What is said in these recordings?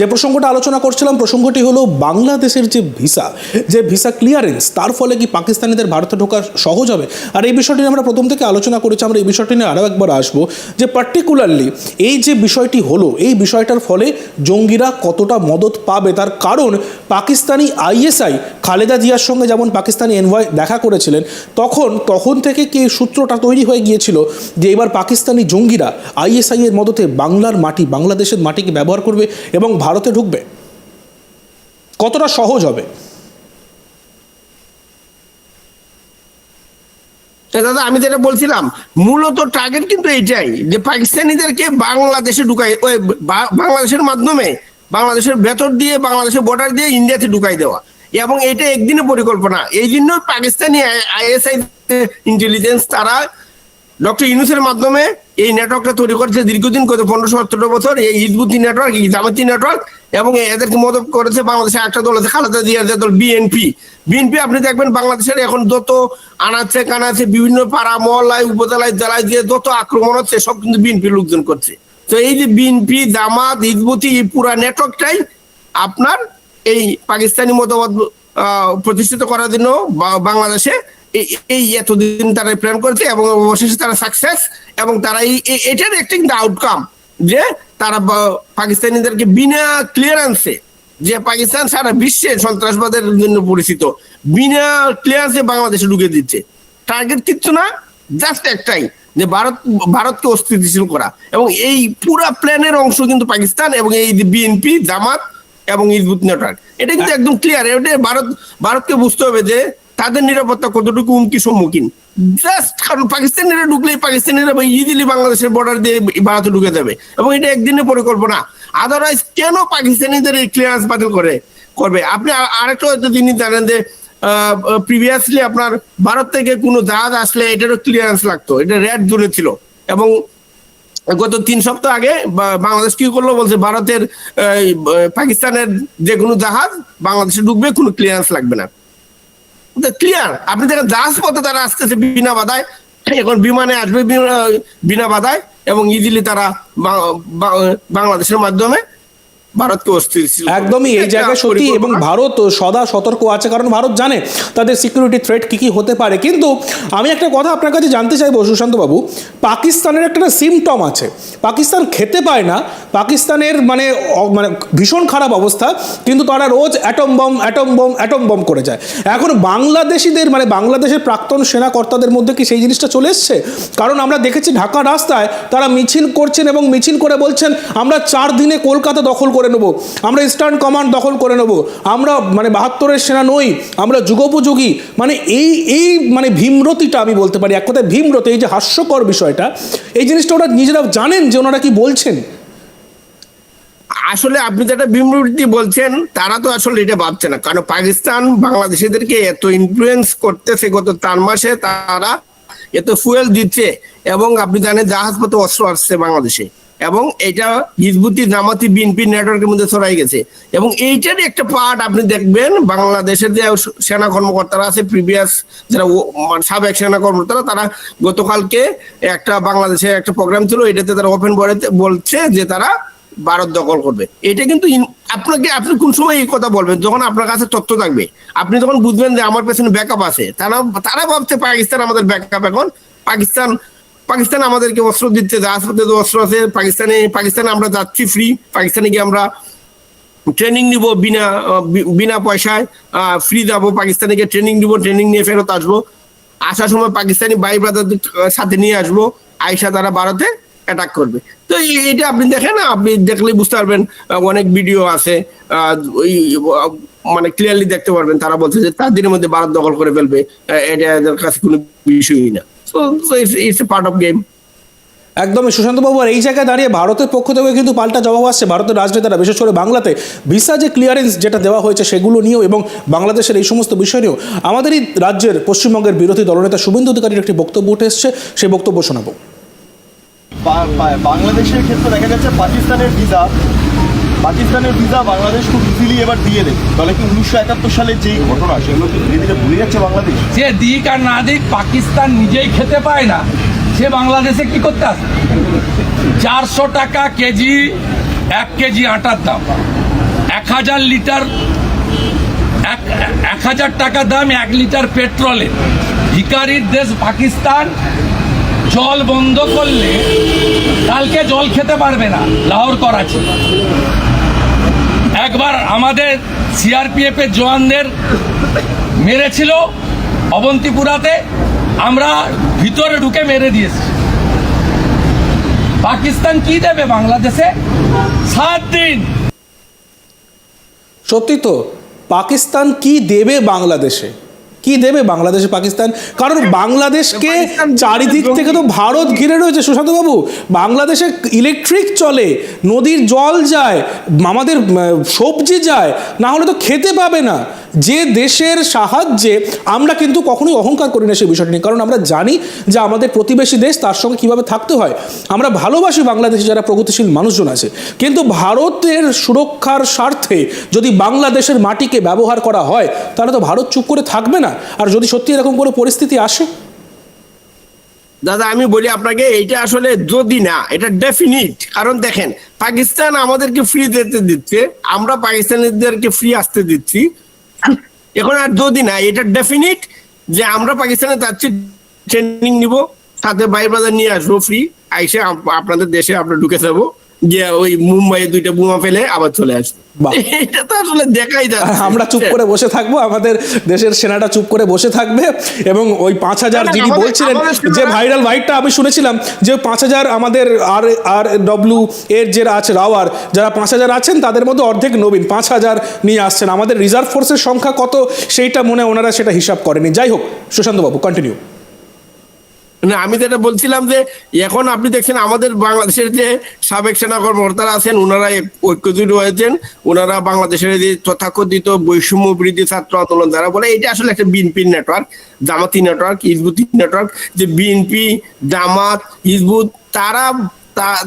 যে প্রসঙ্গটা আলোচনা করছিলাম প্রসঙ্গটি হলো বাংলাদেশের যে ভিসা যে ভিসা ক্লিয়ারেন্স তার ফলে কি পাকিস্তানিদের ভারতে ঢোকা সহজ হবে? আর এই বিষয়টি নিয়ে আমরা প্রথম থেকে আলোচনা করেছি, আমরা এই বিষয়টি নিয়ে আরও একবার আসব। যে পার্টিকুলারলি এই যে বিষয়টি হলো, এই বিষয়টার ফলে জঙ্গিরা কতটা মদত পাবে, তার কারণ পাকিস্তানি আইএসআই খালেদা জিয়ার সঙ্গে যেমন পাকিস্তানি এনভয় দেখা করেছিলেন, তখন তখন থেকে কি সূত্রটা তৈরি হয়ে গিয়েছিল যে এবার পাকিস্তানি জঙ্গিরা আইএসআই এর মদতে বাংলার মাটি, বাংলাদেশের মাটিকে ব্যবহার করবে এবং ভারতে ঢুকবে, কতটা সহজ হবে? দাদা, আমি যেটা বলছিলাম, মূলত টার্গেট কিন্তু এইটাই যে পাকিস্তানিদেরকে বাংলাদেশে ঢুকাই, ওই বাংলাদেশের মাধ্যমে, বাংলাদেশের ভেতর দিয়ে, বাংলাদেশের বর্ডার দিয়ে ইন্ডিয়াতে ঢুকাই দেওয়া। এবং এটা একদিনের পরিকল্পনা। এই জন্য পাকিস্তানি আইএসআই ইন্টেলিজেন্স তারা ডক্টর ইউনুসের মাধ্যমে এই নেটওয়ার্কটা তৈরি করেছে দীর্ঘদিন কত পনেরো সতেরো বছর, এই হিজবুতি নেটওয়ার্ক জামাতি নেটওয়ার্ক, এবং এদেরকে মদত করেছে বাংলাদেশে একটা দল আছে খালেদা জিয়ার দল বিএনপি বিএনপি আপনি দেখবেন বাংলাদেশের এখন যত আনাচে কানাচে বিভিন্ন পাড়া, মহল্লায়, উপজেলায়, জেলায় দিয়ে যত আক্রমণ হচ্ছে, সব কিন্তু বিএনপি লোকজন করছে। তো এই যে বিএনপি জামাত, হিজবুতি, এই পুরা নেটওয়ার্কটাই আপনার এই পাকিস্তানি মতবাদ প্রতিষ্ঠিত করার জন্য বাংলাদেশে এই- এতদিন তারা প্ল্যান করেছে এবং অবশেষে তারা সাকসেস এবং তারা এই এটার একটা কিন্তু আউটকাম যে তারা পাকিস্তানিদেরকে বিনা ক্লিয়ারেন্সে যে পাকিস্তান সারা বিশ্বে সন্ত্রাসবাদের জন্য পরিচিত বিনা ক্লিয়ারেন্সে বাংলাদেশে ঢুকে দিচ্ছে। টার্গেট কিচ্ছু না জাস্ট একটাই যে ভারত ভারতকে অস্থিতিশীল করা। এবং এই পুরা প্ল্যানের অংশ কিন্তু পাকিস্তান এবং এই বিএনপি জামাত এবং ইজবুত নেটওয়ার্ক এটা কিন্তু একদম ক্লিয়ার এটা ভারত ভারতকে বুঝতে হবে যে তাদের নিরাপত্তা কতটুকু হুমকি সম্মুখীন? জাস্ট কারণ পাকিস্তানিরা ঢুকলেই পাকিস্তানিরা ইজিলি বাংলাদেশের বর্ডার দিয়ে ভারতে ঢুকে যাবে। এবং এটা একদিনের পরিকল্পনা। আদারওয়াইজ কেন পাকিস্তানিদের এই ক্লিয়ারেন্স বাতিল করে, করবে? আপনি আরেকটা হয়তো জিনিস জানেন যে প্রিভিয়াসলি আপনার ভারত থেকে কোনো জাহাজ আসলে এটারও ক্লিয়ারেন্স লাগতো। এটা রেড জোনে ছিল। এবং গত তিন সপ্তাহ আগে বাংলাদেশ কি করল? বলছে ভারতের পাকিস্তানের যে কোনো জাহাজ বাংলাদেশে ঢুকবে, কোনো ক্লিয়ারেন্স লাগবে না। ক্লিয়ার আপনি দেখেন জাহাজ পথে তারা আসতেছে বিনা বাধায়, এখন বিমানে আসবে, বিনা- বাধায়, এবং ইজিলি তারা বাংলাদেশের মাধ্যমে ভারতকে অস্থিতিশীল করবে। একদমই এই জায়গায় সত্যি এবং ভারত সদা সতর্ক আছে কারণ ভারত জানে তাদের সিকিউরিটি থ্রেট কি কি হতে পারে। কিন্তু আমি একটা কথা আপনার কাছে জানতে চাইব সুশান্ত বাবু। পাকিস্তানের একটা সিমটম আছে। পাকিস্তান খেতে পায় না। পাকিস্তানের মানে মানে ভীষণ খারাপ অবস্থা। কিন্তু তারা রোজ atom bomb atom bomb atom bomb করে যায়। এখন বাংলাদেশিদের মানে বাংলাদেশের প্রাক্তন সেনা কর্তাদের মধ্যে কি সেই জিনিসটা চলে এসছে? কারণ আমরা দেখেছি ঢাকা রাস্তায় তারা মিছিল করছেন এবং মিছিল করে বলছেন আমরা চার দিনে কলকাতা দখল করে নেব। আমরা ইস্টার্ন কমান্ড দখল করে নেব। আমরা মানে বাহাত্তরের সেনা নই, আমরা যুগোপযোগী। মানে এই এই মানে ভীমরতিটা আমি বলতে পারি, এক কথায় ভীমরতি, এই যে হাস্যকর বিষয়টা, এই জিনিসটা ওরা নিজেরা জানেন যে ওনারা কি বলছেন। আসলে আপনি যেটা বিমৃতি বলছেন, তারা তো আসলে এটা ভাবছে না। কারণ পাকিস্তান বাংলাদেশিদেরকে এত ইনফ্লুয়েন্স করতেছে গত চার মাসে, তারা এত ফুয়েল দিচ্ছে এবং আপনি জানেন জাহাজ পথে অস্ত্র আসছে বাংলাদেশে। এবং এটা হিজবুতি জামাতি বিএনপি নেটওয়ার্কের মধ্যে ছড়াই গেছে। এবং এইটারই একটা পার্ট আপনি দেখবেন, বাংলাদেশের যে সেনা কর্মকর্তারা আছে প্রিভিয়াস যারা মানে সাবেক সেনা কর্মকর্তারা, তারা গতকালকে একটা বাংলাদেশে একটা প্রোগ্রাম ছিল, এটাতে তারা ওপেন বলছে যে তারা ভারত দখল করবে। এটা কিন্তু আপনাকে, আপনি কোন সময় এই কথা বলবেন? যখন আপনার কাছে তথ্য থাকবে। আপনি তখন বুঝবেন যে আমার পেছনে ব্যাকআপ আছে তারা তারা ভাবছে পাকিস্তান আমাদের ব্যাকআপ এখন। পাকিস্তান পাকিস্তান আমাদেরকে অস্ত্র দিচ্ছে জাহাজ অস্ত্র আছে। পাকিস্তানে পাকিস্তানে, আমরা যাচ্ছি ফ্রি পাকিস্তানে গিয়ে আমরা ট্রেনিং নিব বিনা বিনা পয়সায়। ফ্রি যাব। পাকিস্তানে গিয়ে ট্রেনিং নিব ট্রেনিং নিয়ে ফেরত আসব। আসার সময় পাকিস্তানি ভাই ব্রাদারদের সাথে নিয়ে আসব। আইসা তারা ভারতে অ্যাটাক করবে। তো এটা আপনি দেখেন আপনি দেখলেই বুঝতে পারবেন অনেক ভিডিও আছে ওই মানে ক্লিয়ারলি দেখতে পারবেন। তারা বলছে যে তার দিনের মধ্যে ভারত দখল করে ফেলবে। এটা এদের কাছে কোনো বিষয়ই না। So it's a part of game একদমই সুশান্তবাবু আর এই জায়গায় দাঁড়িয়ে ভারতের পক্ষ থেকে কিন্তু পাল্টা জবাব আসছে। ভারতের রাজনেতারা বিশেষ করে বাংলাতে ভিসা যে ক্লিয়ারেন্স যেটা দেওয়া হয়েছে সেগুলো নিয়েও এবং বাংলাদেশের এই সমস্ত বিষয় নিয়েও আমাদেরই রাজ্যের পশ্চিমবঙ্গের বিরোধী দলনেতা শুভেন্দু অধিকারীর একটি বক্তব্য উঠে এসছে। সেই বক্তব্য শোনাবো। বাংলাদেশের ক্ষেত্রে দেখা যাচ্ছে পাকিস্তানের ভিসা পাকিস্তানের ভিসা বাংলাদেশ খুব ইজিলি এবার দিয়ে দেবে তাহলে কি উনিশশো একাত্তর সালে যেই ঘটনা সেগুলো কি ধীরে ধীরে ভুলে যাচ্ছে বাংলাদেশ? যে দিক আর না দিক পাকিস্তান নিজেই খেতে পায় না। সে বাংলাদেশে কি করতে আসে? চারশো টাকা কেজি, এক কেজি আটার দাম। এক হাজার লিটার, এক হাজার টাকা দাম এক লিটার পেট্রোলের ভিকারির দেশ পাকিস্তান, জল বন্ধ করলে কালকে জল খেতে পারবে না, লাহোর করাচি। একবার আমাদের সিআরপিএফ এর জওয়ানদের মেরেছিল অবন্তিপুরাতে, আমরা ভিতরে ঢুকে মেরে দিয়েছি। পাকিস্তান কি দেবে বাংলাদেশে? সাত দিন। সত্যি তো, পাকিস্তান কি দেবে বাংলাদেশে? কি দেবে বাংলাদেশে পাকিস্তান? কারণ বাংলাদেশকে চারিদিক থেকে তো ভারত ঘিরে রয়েছে সুশান্ত বাবু বাংলাদেশে ইলেকট্রিক চলে নদীর জল যায় আমাদের সবজি যায় না হলে তো খেতে পাবে না। যে দেশের সাহায্যে আমরা কিন্তু কখনোই অহংকার করি না সেই বিষয়টি নিয়ে। কারণ আমরা জানি যে আমাদের প্রতিবেশী দেশ তার সঙ্গে কীভাবে থাকতে হয়। আমরা ভালোবাসি বাংলাদেশে যারা প্রগতিশীল মানুষজন আছে। কিন্তু ভারতের সুরক্ষার স্বার্থে যদি বাংলাদেশের মাটিকে ব্যবহার করা হয় তাহলে তো ভারত চুপ করে থাকবে না। আর যদি সত্যি এরকম কোনো পরিস্থিতি আসে? দাদা, আমি বলি আপনাকে, এইটা আসলে যদি না, এটা ডেফিনিট কারণ দেখেন, পাকিস্তান আমাদেরকে ফ্রি যেতে দিচ্ছে, আমরা পাকিস্তানিদেরকে ফ্রি আসতে দিচ্ছি। এখন আর যদি না, এটা ডেফিনিট যে আমরা পাকিস্তানে যাচ্ছি ট্রেনিং নিব, সাথে বাই বাজার নিয়ে আসব ফ্রি আইসে আপনাদের দেশে আমরা ঢুকে যাব। গিয়ে ওই মুম্বাইয়ে দুইটা বোমা ফেলে আবার চলে আসব। এটা তো আসলে দেখাই যাচ্ছে। আমরা চুপ করে বসে থাকব আমাদের দেশের সেনাটা চুপ করে বসে থাকবে এবং ওই পাঁচ হাজার যিনি বলছিলেন যে ভাইরাল ভাইটটা আমি শুনেছিলাম যে পাঁচ হাজার আমাদের আর আর ডব্লিউ এর যে আছে রাওয়ার যারা পাঁচ হাজার আছেন তাদের মধ্যে অর্ধেক নবীন পাঁচ হাজার নিয়ে আসছেন। আমাদের রিজার্ভ ফোর্সের সংখ্যা কত সেইটা মনে ওনারা সেটা হিসাব করেনি। যাই হোক সুশান্ত বাবু কন্টিনিউ না, আমি যেটা বলছিলাম যে এখন আপনি দেখছেন আমাদের বাংলাদেশের যে সাবেক সেনা কর্মকর্তারা আছেন ওনারা ঐক্যজুট হয়েছেন। ওনারা বাংলাদেশের যে তথাকথিত বৈষম্য বৃদ্ধি ছাত্র আন্দোলন যারা বলে, এটা আসলে একটা বিএনপি নেটওয়ার্ক জামাতি নেটওয়ার্ক হিজবুতি নেটওয়ার্ক যে বিএনপি জামাত, হিজবুত, তারা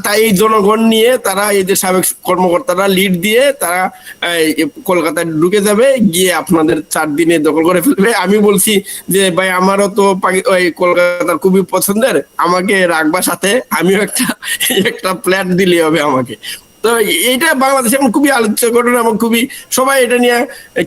তাই এই জনগণ নিয়ে তারা এই যে সাবেক কর্মকর্তারা লিড দিয়ে তারা কলকাতায় ঢুকে যাবে, গিয়ে আপনাদের চার দিনে দখল করে ফেলবে। আমি বলছি যে, ভাই, আমারও তো ওই কলকাতার খুবই পছন্দের, আমাকে রাখবার সাথে, আমিও একটা একটা ফ্ল্যাট দিলে হবে আমাকে। তো এটা বাংলাদেশে এখন খুবই আলোচ্য ঘটনা এবং খুবই সবাই এটা নিয়ে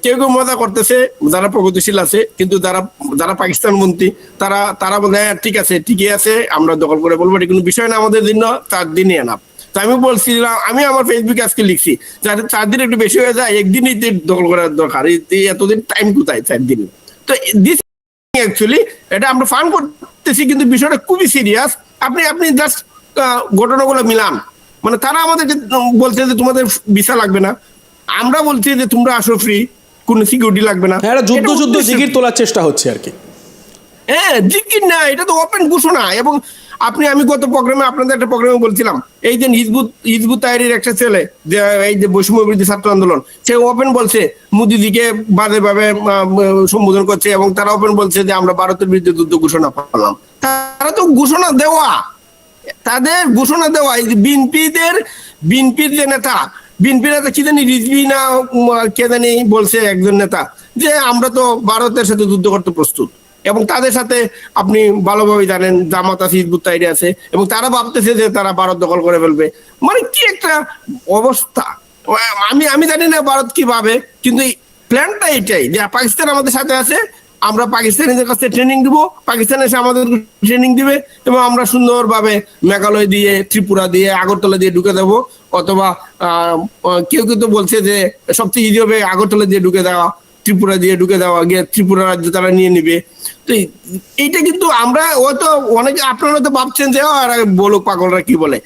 কেউ কেউ মজা করতেছে যারা প্রগতিশীল আছে কিন্তু যারা যারা পাকিস্তান মন্ত্রী তারা তারা বলে হ্যাঁ, ঠিক আছে ঠিকই আছে আমরা দখল করে বলব। এটা কোনো বিষয় না আমাদের জন্য চার দিনই এনাফ তো আমি বলছিলাম আমি আমার ফেসবুকে আজকে লিখছি যাতে চার দিন একটু বেশি হয়ে যায় একদিনই দখল করার দরকার এতদিন টাইম কোথায় চার দিন? তো দিস অ্যাকচুয়ালি এটা আমরা ফান করতেছি কিন্তু বিষয়টা খুবই সিরিয়াস আপনি আপনি জাস্ট ঘটনাগুলো মিলান। মানে তারা আমাদের বলছে যে তোমাদের ভিসা লাগবে না। আমরা বলছি যে তোমরা আসো ফ্রি কোনো সিকিউরিটি লাগবে না। হ্যাঁ যুদ্ধ যুদ্ধ জিগির তোলার চেষ্টা হচ্ছে আর কি। হ্যাঁ জিকির না এটা তো ওপেন ঘোষণা। এবং আপনি আমি গত প্রোগ্রামে আপনাদের একটা প্রোগ্রামে বলছিলাম এই যে হিজবুত হিজবুত তাইরির একটা ছেলে যে এই যে বৈষম্য বিরোধী ছাত্র আন্দোলন সে ওপেন বলছে মোদিজিকে বাজে ভাবে সম্বোধন করছে এবং তারা ওপেন বলছে যে আমরা ভারতের বিরুদ্ধে যুদ্ধ ঘোষণা করলাম। তারা তো ঘোষণা দেওয়া। তাদের ঘোষণা দেওয়া এই যে বিএনপিদের, বিএনপির যে নেতা বিএনপি নেতা কি জানি রিজভি না কে জানি বলছে একজন নেতা, যে আমরা তো ভারতের সাথে যুদ্ধ করতে প্রস্তুত। এবং তাদের সাথে আপনি ভালোভাবে জানেন, জামাত আছে হিজবুত তাইরি আছে, এবং তারা ভাবতেছে যে তারা ভারত দখল করে ফেলবে। মানে কি একটা অবস্থা? আমি আমি জানি না ভারত কি ভাবে কিন্তু প্ল্যানটা এটাই, যে পাকিস্তান আমাদের সাথে আছে আমরা পাকিস্তানিদের কাছে ট্রেনিং দিব। পাকিস্তান এসে আমাদের ট্রেনিং দিবে এবং আমরা সুন্দরভাবে মেঘালয় দিয়ে, ত্রিপুরা দিয়ে, আগরতলা দিয়ে ঢুকে দেবো। অথবা কেউ কেউ তো বলছে যে সবচেয়ে ইজি হবে আগরতলা দিয়ে ঢুকে দেওয়া, ত্রিপুরা দিয়ে ঢুকে দেওয়া, গিয়ে ত্রিপুরা রাজ্য তারা নিয়ে নিবে। তো এইটা কিন্তু আমরা হয়তো অনেকে, আপনারা তো ভাবছেন যে বলো পাগলরা কি বলে?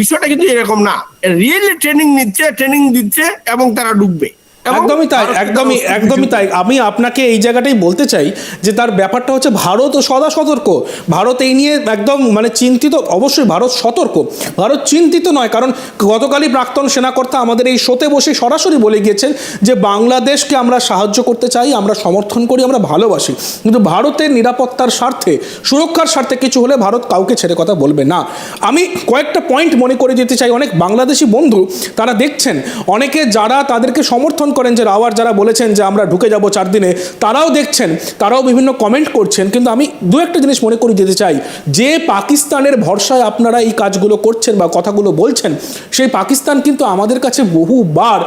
বিষয়টা কিন্তু এরকম না। রিয়েলি ট্রেনিং নিচ্ছে ট্রেনিং দিচ্ছে এবং তারা ঢুকবে। একদমই তাই একদমই একদমই তাই। আমি আপনাকে এই জায়গাটাই বলতে চাই যে তার ব্যাপারটা হচ্ছে ভারত ও সদা সতর্ক। ভারত এই নিয়ে একদম মানে চিন্তিত অবশ্যই ভারত সতর্ক। ভারত চিন্তিত নয় কারণ গতকালই প্রাক্তন সেনাকর্তা আমাদের এই শোতে বসে সরাসরি বলে গিয়েছেন যে বাংলাদেশকে আমরা সাহায্য করতে চাই আমরা সমর্থন করি আমরা ভালোবাসি। কিন্তু ভারতের নিরাপত্তার স্বার্থে সুরক্ষার স্বার্থে কিছু হলে ভারত কাউকে ছেড়ে কথা বলবে না। আমি কয়েকটা পয়েন্ট মনে করে দিতে চাই। অনেক বাংলাদেশি বন্ধু তারা দেখছেন অনেকে যারা তাদেরকে সমর্থন করেন যে রাওয়ার যারা বলেছেন যে আমরা ঢুকে যাব চার দিনে তারাও দেখছেন, তারাও বিভিন্ন কমেন্ট করছেন। কিন্তু আমি দু একটা জিনিস মনে করে দিতে চাই। যে পাকিস্তানের ভরসায় আপনারা এই কাজগুলো করছেন বা কথাগুলো বলছেন, সেই পাকিস্তান কিন্তু আমাদের কাছে বহুবার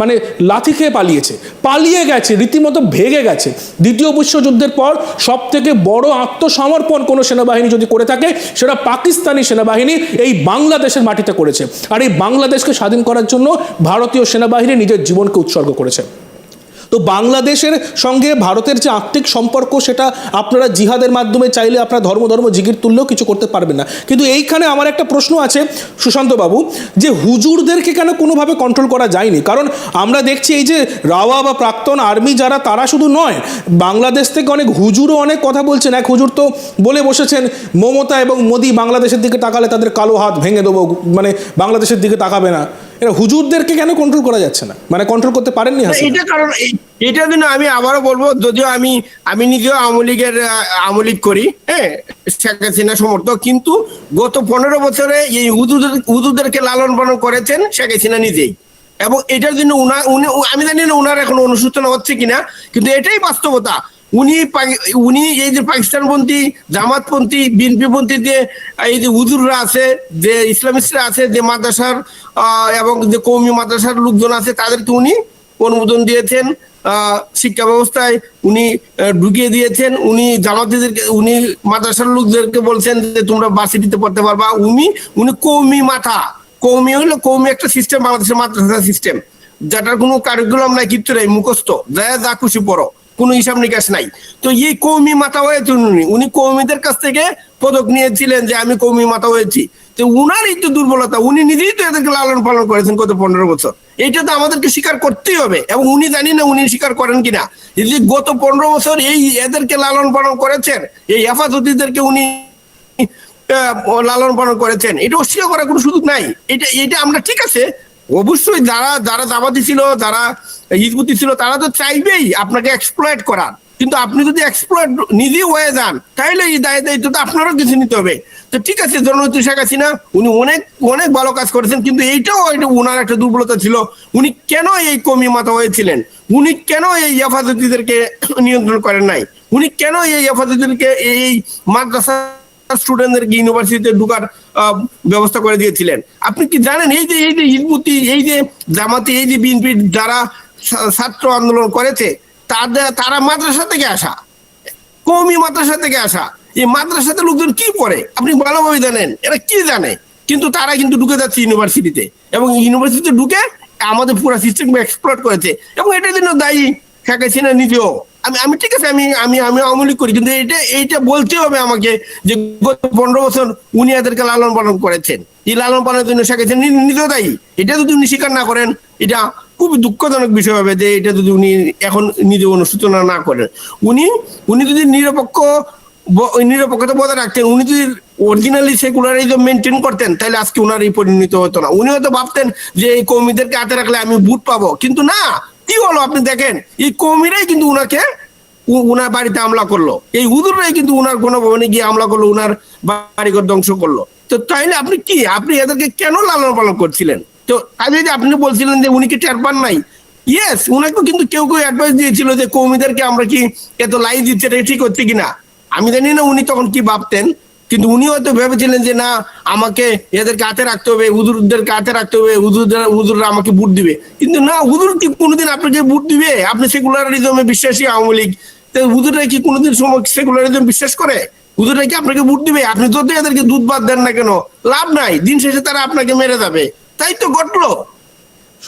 মানে লাথি খেয়ে পালিয়েছে। পালিয়ে গেছে, রীতিমতো ভেগে গেছে। দ্বিতীয় বিশ্বযুদ্ধের পর সব থেকে বড় আত্মসমর্পণ কোনো সেনাবাহিনী যদি করে থাকে, সেটা পাকিস্তানি সেনাবাহিনী এই বাংলাদেশের মাটিতে করেছে। আর এই বাংলাদেশকে স্বাধীন করার জন্য ভারতীয় সেনাবাহিনী নিজের জীবনকে উৎসর্গ করেছে তো বাংলাদেশের সঙ্গে ভারতের যে আত্মিক সম্পর্ক, সেটা আপনারা জিহাদের মাধ্যমে চাইলে আপনারা ধর্ম ধর্ম, জিগির তুললেও কিছু করতে পারবেন না। কিন্তু এইখানে আমার একটা প্রশ্ন আছে, সুশান্ত বাবু, যে হুজুরদেরকে কেন কোনোভাবে কন্ট্রোল করা যায়নি? কারণ আমরা দেখছি এই যে রাওয়া বা প্রাক্তন আর্মি যারা, তারা শুধু নয়, বাংলাদেশ থেকে অনেক হুজুরও অনেক কথা বলছেন। এক হুজুর তো বলে বসেছেন, মমতা এবং মোদি বাংলাদেশের দিকে তাকালে তাদের কালো হাত ভেঙে দেবো মানে বাংলাদেশের দিকে তাকাবে না। এরা হুজুরদেরকে কেন কন্ট্রোল করা যাচ্ছে না? মানে কন্ট্রোল করতে পারেননি এটা কারণ এটার জন্য আমি আবারও বলব যদিও আমি আমি নিজেও আওয়ামী লীগের আওয়ামী লীগ করি হ্যাঁ শেখ হাসিনা সমর্থক কিন্তু গত পনেরো বছরে এই হুদুদের হুদুদেরকে লালন পালন করেছেন শেখ হাসিনা নিজেই। এবং এটার জন্য উনা উনি আমি জানি না উনার এখন অনুসূচনা হচ্ছে কিনা কিন্তু এটাই বাস্তবতা। উনি উনি এই যে পাকিস্তানপন্থী, জামাতপন্থী, বিএনপিপন্থী যে, এই যে হুজুররা আছে, যে ইসলামিস্টরা আছে, যে মাদ্রাসার এবং যে কৌমি মাদ্রাসার লোকজন আছে, তাদেরকে উনি অনুমোদন দিয়েছেন। শিক্ষা ব্যবস্থায় উনি ঢুকিয়ে দিয়েছেন। উনি জামাতিদেরকে, উনি মাদ্রাসার লোকদেরকে বলছেন যে, তোমরা বাসি বাসিটিতে পড়তে পারবা। উনি উনি কৌমি মাথা। কৌমি হলো কৌমি একটা সিস্টেম বাংলাদেশের মাদ্রাসা সিস্টেম যেটার কোনো কারিকুলাম নাই, কিচ্ছু নাই, মুখস্থ। যা যা খুশি পড়ো। কোনো হিসাব নিকাশ নাই। তো এই কৌমি মাথা হয়েছেন উনি। উনি কৌমিদের কাছ থেকে পদক নিয়েছিলেন যে আমি কৌমি মাথা হয়েছি। তো উনার এই তো দুর্বলতা, উনি নিজেই তো এদেরকে লালন পালন করেছেন গত পনেরো বছর। এইটা তো আমাদেরকে স্বীকার করতেই হবে। এবং উনি জানি না উনি স্বীকার করেন কিনা। এই যে গত পনেরো বছর এই এদেরকে লালন পালন করেছেন, এই হেফাজতিদেরকে উনি লালন পালন করেছেন এটা অস্বীকার করার কোনো সুযোগ নাই। এটা এটা আমরা ঠিক আছে অবশ্যই যারা যারা জামাতি ছিল, যারা হিজবুতি ছিল, তারা তো চাইবেই আপনাকে এক্সপ্লয়েট করার। কিন্তু আপনি যদি এক্সপ্লয়েট নিজে হয়ে যান তাহলে এই দায় দায়িত্ব তো আপনারও কিছু নিতে হবে। তো ঠিক আছে, জননেত্রী শেখ হাসিনা, উনি অনেক অনেক ভালো কাজ করেছেন, কিন্তু এইটাও উনার একটা দুর্বলতা ছিল। উনি কেন এই কমি মাথা হয়েছিলেন? উনি কেন এই হেফাজতিদেরকে নিয়ন্ত্রণ করেন নাই? উনি কেন এই হেফাজতিদেরকে এই মাদ্রাসা স্টুডেন্টদেরকে ইউনিভার্সিটিতে ঢুকার ব্যবস্থা করে দিয়েছিলেন। আপনি কি জানেন, এই যে এই যে হিজবুতি, এই যে জামাতি, এই যে বিএনপি যারা ছাত্র আন্দোলন করেছে, তাদের, তারা মাদ্রাসা থেকে আসা। কৌমি মাদ্রাসা থেকে আসা। এই মাদ্রাসাতে লোকজন কি পড়ে? আপনি ভালোভাবে জানেন, এরা কি জানে? কিন্তু তারা কিন্তু ঢুকে যাচ্ছে ইউনিভার্সিটিতে এবং ইউনিভার্সিটিতে ঢুকে আমাদের পুরো সিস্টেমকে এক্সপ্লোর করেছে। এবং এটার জন্য দায়ী শেখ হাসিনা নিজেও। আমি আমি ঠিক আছে, আমি আমি আমি আওয়ামী লীগ করি, কিন্তু এটা এইটা বলতে হবে আমাকে যে গত পনেরো বছর উনি এদেরকে লালন পালন করেছেন। এই লালন পালনের জন্য শেখ হাসিনা নিজেও দায়ী। এটা যদি উনি স্বীকার না করেন, এটা খুবই দুঃখজনক বিষয় হবে যে এটা যদি উনি এখন নিজে অনুসূচনা না করেন। উনি উনি যদি নিরপেক্ষ নিরপেক্ষতা বজায় রাখতেন, উনি যদি অরিজিনালি সেকুলারিজম মেনটেন করতেন, তাহলে আজকে উনার এই পরিণত হতো না। উনি হয়তো ভাবতেন যে এই কর্মীদেরকে হাতে রাখলে আমি বুট পাবো। কিন্তু না কি হলো আপনি দেখেন? এই কৌমিরাই কিন্তু উনাকে উনার বাড়িতে হামলা করল। এই হুদুররাই কিন্তু উনার গণভবনে গিয়ে হামলা করল, উনার বাড়িঘর ধ্বংস করল। তো তাইলে আপনি কি? আপনি এদেরকে কেন লালন পালন করছিলেন? তো আগে যে আপনি বলছিলেন যে উনি কি টের পান নাই? ইয়েস উনাকে কিন্তু কেউ কেউ অ্যাডভাইস দিয়েছিল যে কৌমিদেরকে আমরা কি এত লাই দিচ্ছে, এটা ঠিক হচ্ছে কিনা? আমি জানি না উনি তখন কি ভাবতেন। কিন্তু উনি হয়তো ভেবেছিলেন যে না, আমাকে এদেরকে হাতে রাখতে হবে, হুজুরদেরকে হাতে রাখতে হবে, হুজুরদের, হুজুররা আমাকে বুট দিবে। কিন্তু না, হুজুর কি কোনোদিন আপনাকে বুট দিবে? আপনি সেকুলারিজমে বিশ্বাসী আওয়ামী লীগ। তো হুজুররা কি কোনোদিন সেকুলারিজম বিশ্বাস করে? হুজুররা কি আপনাকে বুট দিবে? আপনি যত এদেরকে দুধ বাদ দেন না কেন, লাভ নাই। দিন শেষে তারা আপনাকে মেরে যাবে। তাই তো ঘটলো।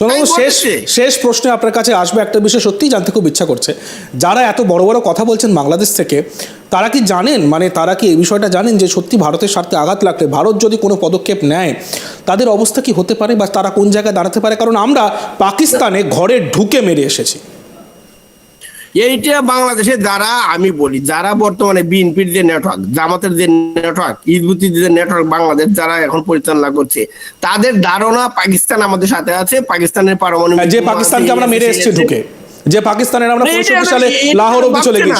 শোনাবো শেষ শেষ প্রশ্নে আপনার কাছে আসবে একটা বিষয় সত্যি জানতে খুব ইচ্ছা করছে। যারা এত বড় বড় কথা বলছেন বাংলাদেশ থেকে তারা কি জানেন মানে তারা কি এই বিষয়টা জানেন যে সত্যি ভারতের স্বার্থে আঘাত লাগলে ভারত যদি কোনো পদক্ষেপ নেয় তাদের অবস্থা কি হতে পারে বা তারা কোন জায়গায় দাঁড়াতে পারে? কারণ আমরা পাকিস্তানে ঘরে ঢুকে মেরে এসেছি। এইটা বাংলাদেশে যারা আমি বলি যারা বর্তমানে বিএনপির যে নেটওয়ার্ক জামাতের যে নেটওয়ার্ক ইজবুতির যে নেটওয়ার্ক বাংলাদেশ যারা এখন পরিচালনা করছে তাদের ধারণা পাকিস্তান আমাদের সাথে আছে পাকিস্তানের পারমাণবিক যে পাকিস্তানকে আমরা মেরে এসেছি ঢুকে যে পাকিস্তানের আমরা না, পঁয়ষট্টি এদের- সালে লাহোর অব্দি চলে না।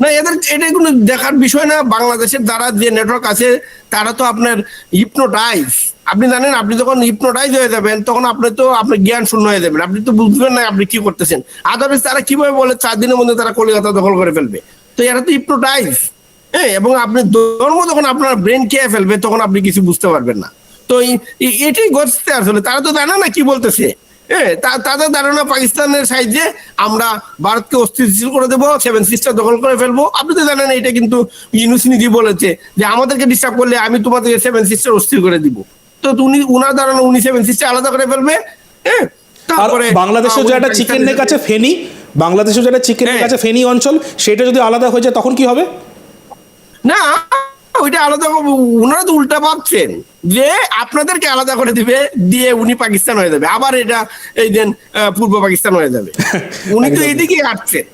না এদের এটা কোনো দেখার বিষয় না বাংলাদেশের দ্বারা যে নেটওয়ার্ক আছে তারা তো আপনার হিপনোটাইজ আপনি জানেন, আপনি যখন হিপনোটাইজ হয়ে যাবেন, তখন আপনি তো, আপনি জ্ঞান শূন্য হয়ে যাবেন। আপনি তো বুঝবেন না আপনি কি করতেছেন। আদারওয়াইজ তারা কীভাবে বলে, চার দিনের মধ্যে তারা কলিকাতা দখল করে ফেলবে? তো এরা তো হিপনোটাইজ হ্যাঁ এবং আপনি ধর্ম যখন আপনার ব্রেন খেয়ে ফেলবে, তখন আপনি কিছু বুঝতে পারবেন না। তো এটাই ঘটছে আসলে। তারা তো জানে না কি বলতেছে। হ্যাঁ তাদের ধারণা পাকিস্তানের সাহায্যে আমরা ভারতকে অস্থিতিশীল করে দেবো, সেভেন সিস্টার দখল করে ফেলব। আপনি তো জানেন, এটা কিন্তু ইউনুস নীতি বলেছে যে, আমাদেরকে ডিস্টার্ব করলে আমি তোমাদেরকে সেভেন সিস্টার অস্থির করে দিব। তো উনি উনার ধারণা উনি সেভেন সিস্টার আলাদা করে ফেলবে। হ্যাঁ তারপরে বাংলাদেশের যে একটা চিকেন নেক পাকিস্তানের আছে ফেনি বাংলাদেশের যেটা চিকেন নেক হ্যাঁ। আছে ফেনি অঞ্চল সেটা যদি আলাদা হয়ে যায় তখন কি হবে? না ওইটা আলাদা ওনারা তো উল্টা ভাবছেন যে আপনাদেরকে আলাদা করে দিবে দিয়ে উনি পাকিস্তান হয়ে যাবে। আবার এটা এই দেন পূর্ব পাকিস্তান হয়ে যাবে। উনি তো একদম। এইদিকে আসছেন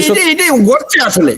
সত্যি এটাই ঘটছে আসলে।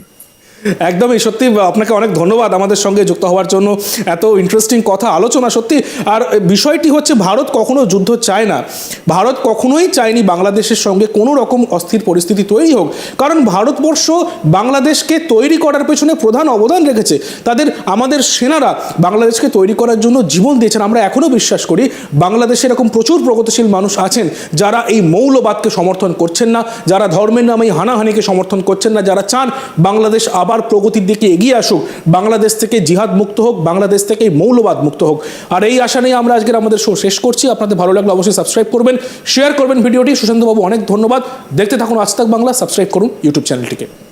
একদমই, সত্যি, আপনাকে অনেক ধন্যবাদ আমাদের সঙ্গে যুক্ত হওয়ার জন্য। এত ইন্টারেস্টিং কথা, আলোচনা, সত্যি। আর বিষয়টি হচ্ছে, ভারত কখনো যুদ্ধ চায় না। ভারত কখনোই চায়নি বাংলাদেশের সঙ্গে কোনো রকম অস্থির পরিস্থিতি তৈরি হোক। কারণ ভারতবর্ষ বাংলাদেশকে তৈরি করার পেছনে প্রধান অবদান রেখেছে। তাদের, আমাদের সেনারা বাংলাদেশকে তৈরি করার জন্য জীবন দিয়েছেন। আমরা এখনও বিশ্বাস করি, বাংলাদেশে এরকম প্রচুর প্রগতিশীল মানুষ আছেন, যারা এই মৌলবাদকে সমর্থন করছেন না, যারা ধর্মের নামে হানাহানিকে সমর্থন করছেন না, যারা চান বাংলাদেশ আবার প্রগতির দিকে এগিয়ে আসুক, বাংলাদেশ থেকে জিহাদ মুক্ত হোক, বাংলাদেশ থেকে মৌলবাদ মুক্ত হোক। আর এই আশা নিয়ে আমরা আজকের আমাদের শো শেষ করছি। আপনাদের ভালো লাগলে অবশ্যই সাবস্ক্রাইব করবেন শেয়ার করবেন ভিডিওটি সুশান্তবাবু, অনেক ধন্যবাদ। দেখতে থাকুন আজ বাংলা সাবস্ক্রাইব করুন ইউটিউব চ্যানেলটিকে